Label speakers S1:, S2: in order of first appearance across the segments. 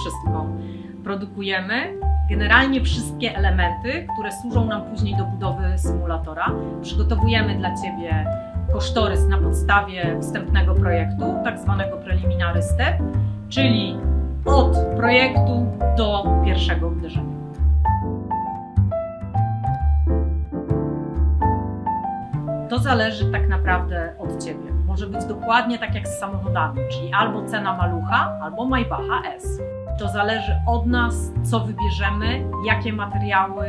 S1: wszystko. Produkujemy generalnie wszystkie elementy, które służą nam później do budowy symulatora. Przygotowujemy dla Ciebie kosztorys na podstawie wstępnego projektu, tak zwanego preliminary step, czyli od projektu do pierwszego uderzenia. To zależy tak naprawdę od Ciebie. Może być dokładnie tak jak z samochodami, czyli albo cena malucha, albo Maybacha S. To zależy od nas, co wybierzemy, jakie materiały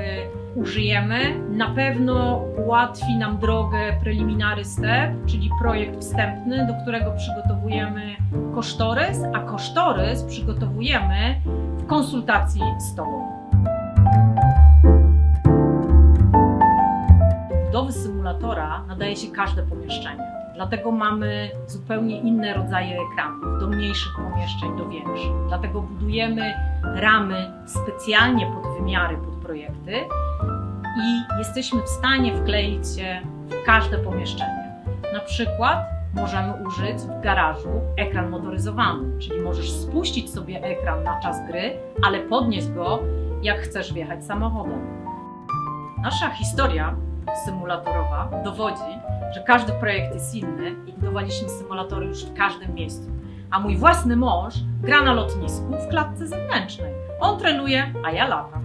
S1: użyjemy. Na pewno ułatwi nam drogę preliminary step, czyli projekt wstępny, do którego przygotowujemy kosztorys, a kosztorys przygotowujemy w konsultacji z Tobą. Nadaje się każde pomieszczenie. Dlatego mamy zupełnie inne rodzaje ekranów, do mniejszych pomieszczeń, do większych. Dlatego budujemy ramy specjalnie pod wymiary, pod projekty i jesteśmy w stanie wkleić się w każde pomieszczenie. Na przykład możemy użyć w garażu ekran motoryzowany, czyli możesz spuścić sobie ekran na czas gry, ale podnieść go, jak chcesz wjechać samochodem. Nasza historia symulatorowa dowodzi, że każdy projekt jest inny i budowaliśmy symulatory już w każdym miejscu. A mój własny mąż gra na lotnisku w klatce zewnętrznej. On trenuje, a ja latam.